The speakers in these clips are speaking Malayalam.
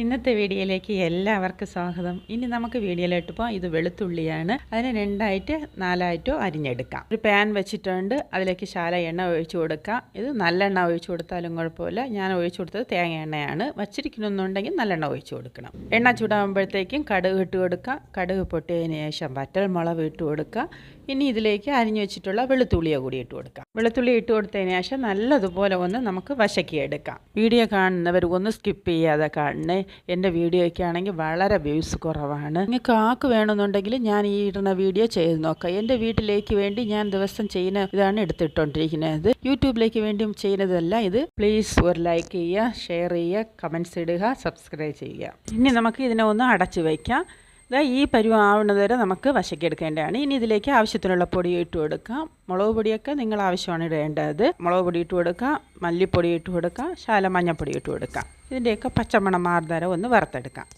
ഇന്നത്തെ വീഡിയോയിലേക്ക് എല്ലാവർക്കും സ്വാഗതം. ഇനി നമുക്ക് വീഡിയോയിലോട്ട് പോകാം ഇത് വെളുത്തുള്ളിയാണ്. അതിനെ രണ്ടായിട്ട് നാലായിട്ടോ അരിഞ്ഞെടുക്കാം. ഒരു പാൻ വെച്ചിട്ടുണ്ട്. അതിലേക്ക് ശാല എണ്ണ ഒഴിച്ചു കൊടുക്കാം. ഇത് നല്ലെണ്ണ ഒഴിച്ചു കൊടുത്താലും കുഴപ്പമില്ല. ഞാൻ ഒഴിച്ചു കൊടുത്തത് തേങ്ങ എണ്ണയാണ്. വച്ചിരിക്കണമെന്നുണ്ടെങ്കിൽ നല്ലെണ്ണ ഒഴിച്ചു കൊടുക്കണം. എണ്ണ ചൂടാകുമ്പോഴത്തേക്കും കടുക് ഇട്ട് കൊടുക്കാം. കടുക് പൊട്ടിയതിന് ശേഷം വറ്റൽ മുളക് ഇട്ട് കൊടുക്കുക ഇനി ഇതിലേക്ക് അരിഞ്ഞു വെച്ചിട്ടുള്ള വെളുത്തുള്ളിയോ കൂടി ഇട്ട് കൊടുക്കാം. വെളുത്തുള്ളി ഇട്ട് കൊടുത്തതിന് ശേഷം നല്ലതുപോലെ ഒന്ന് നമുക്ക് വശക്കി എടുക്കാം. വീഡിയോ കാണുന്നവർ ഒന്ന് സ്കിപ്പ് ചെയ്യാതെ കാണണേ. എന്റെ വീഡിയോയ്ക്ക് ആണെങ്കിൽ വളരെ വ്യൂസ് കുറവാണ്. നിങ്ങൾക്ക് ആക്ക് വേണമെന്നുണ്ടെങ്കിൽ ഞാൻ ഈ ഇടുന്ന വീഡിയോ ചെയ്ത് നോക്കാം. എന്റെ വീട്ടിലേക്ക് വേണ്ടി ഞാൻ ദിവസം ചെയ്യുന്ന ഇതാണ് എടുത്തിട്ടുകൊണ്ടിരിക്കുന്നത് യൂട്യൂബിലേക്ക് വേണ്ടി ചെയ്യുന്നതല്ല ഇത്. പ്ലീസ് ഒരു ലൈക്ക് ചെയ്യുക ഷെയർ ചെയ്യുക കമൻസ് ഇടുക സബ്സ്ക്രൈബ് ചെയ്യുക. ഇനി നമുക്ക് ഇതിനെ ഒന്ന് അടച്ചു വയ്ക്കാം. ഇതാ ഈ പരുവ ആവുന്നത് വരെ നമുക്ക് വശക്കെടുക്കേണ്ടതാണ്. ഇനി ഇതിലേക്ക് ആവശ്യത്തിനുള്ള പൊടി ഇട്ട് കൊടുക്കാം. മുളക് പൊടിയൊക്കെ നിങ്ങൾ ആവശ്യമാണ് ഇടേണ്ടത്. മുളക് പൊടി ഇട്ട് കൊടുക്കാം. മല്ലിപ്പൊടി ഇട്ട് കൊടുക്കാം. ശാല മഞ്ഞൾപ്പൊടി ഇട്ട് കൊടുക്കാം. ഇതിന്റെയൊക്കെ പച്ചമണം മാർദ്ദരം ഒന്ന് വറുത്തെടുക്കാം.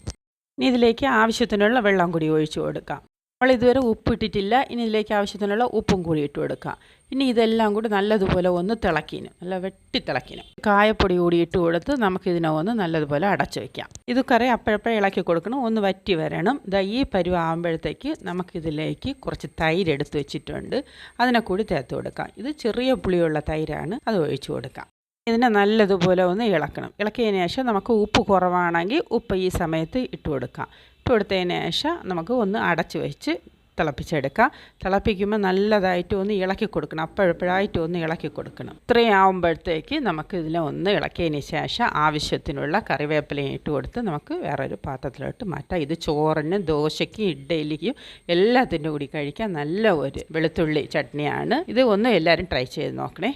ഇനി ഇതിലേക്ക് ആവശ്യത്തിനുള്ള വെള്ളം കൂടി ഒഴിച്ചു കൊടുക്കാം. നമ്മൾ ഇതുവരെ ഉപ്പ് ഇട്ടിട്ടില്ല ഇനി ഇതിലേക്ക് ആവശ്യത്തിനുള്ള ഉപ്പും കൂടി ഇട്ട് കൊടുക്കുക ഇനി ഇതെല്ലാം കൂടി നല്ലതുപോലെ ഒന്ന് തിളക്കിന്. നല്ല വെട്ടി തിളക്കിന്. കായപ്പൊടി കൂടി ഇട്ട് കൊടുത്ത് നമുക്കിതിനെ ഒന്ന് നല്ലതുപോലെ അടച്ചു വയ്ക്കാം ഇത് കറി അപ്പോഴപ്പോഴും ഇളക്കി കൊടുക്കണം. ഒന്ന് വറ്റി വരണം. ഇതാ ഈ പരുവാകുമ്പോഴത്തേക്ക് നമുക്കിതിലേക്ക് കുറച്ച് തൈര് എടുത്ത് വെച്ചിട്ടുണ്ട്. അതിനെ കൂടി തേർത്ത് കൊടുക്കാം. ഇത് ചെറിയ പുളിയുള്ള തൈരാണ്. അത് ഒഴിച്ചു കൊടുക്കാം. ഇതിനെ നല്ലതുപോലെ ഒന്ന് ഇളക്കണം. ഇളക്കിയതിന് ശേഷം നമുക്ക് ഉപ്പ് കുറവാണെങ്കിൽ ഉപ്പ് ഈ സമയത്ത് ഇട്ട് കൊടുക്കാം. കൊടുത്തതിന് ശേഷം നമുക്ക് ഒന്ന് അടച്ച് വെച്ച് തിളപ്പിച്ചെടുക്കാം. തിളപ്പിക്കുമ്പോൾ നല്ലതായിട്ട് ഒന്ന് ഇളക്കി കൊടുക്കണം. അപ്പോഴപ്പോഴായിട്ട് ഒന്ന് ഇളക്കി കൊടുക്കണം. ഇത്രയും ആകുമ്പോഴത്തേക്ക് നമുക്ക് ഇതിനെ ഒന്ന് ഇളക്കിയതിന് ശേഷം ആവശ്യത്തിനുള്ള കറിവേപ്പിലയും ഇട്ട് കൊടുത്ത് നമുക്ക് വേറൊരു പാത്രത്തിലോട്ട് മാറ്റാം. ഇത് ചോറിന് ദോശയ്ക്കും ഇഡ്ഡലിക്കും എല്ലാത്തിന്റെ കൂടി കഴിക്കാൻ നല്ല ഒരു വെളുത്തുള്ളി ചട്നിയാണ്. ഇത് ഒന്ന് എല്ലാവരും ട്രൈ ചെയ്ത് നോക്കണേ.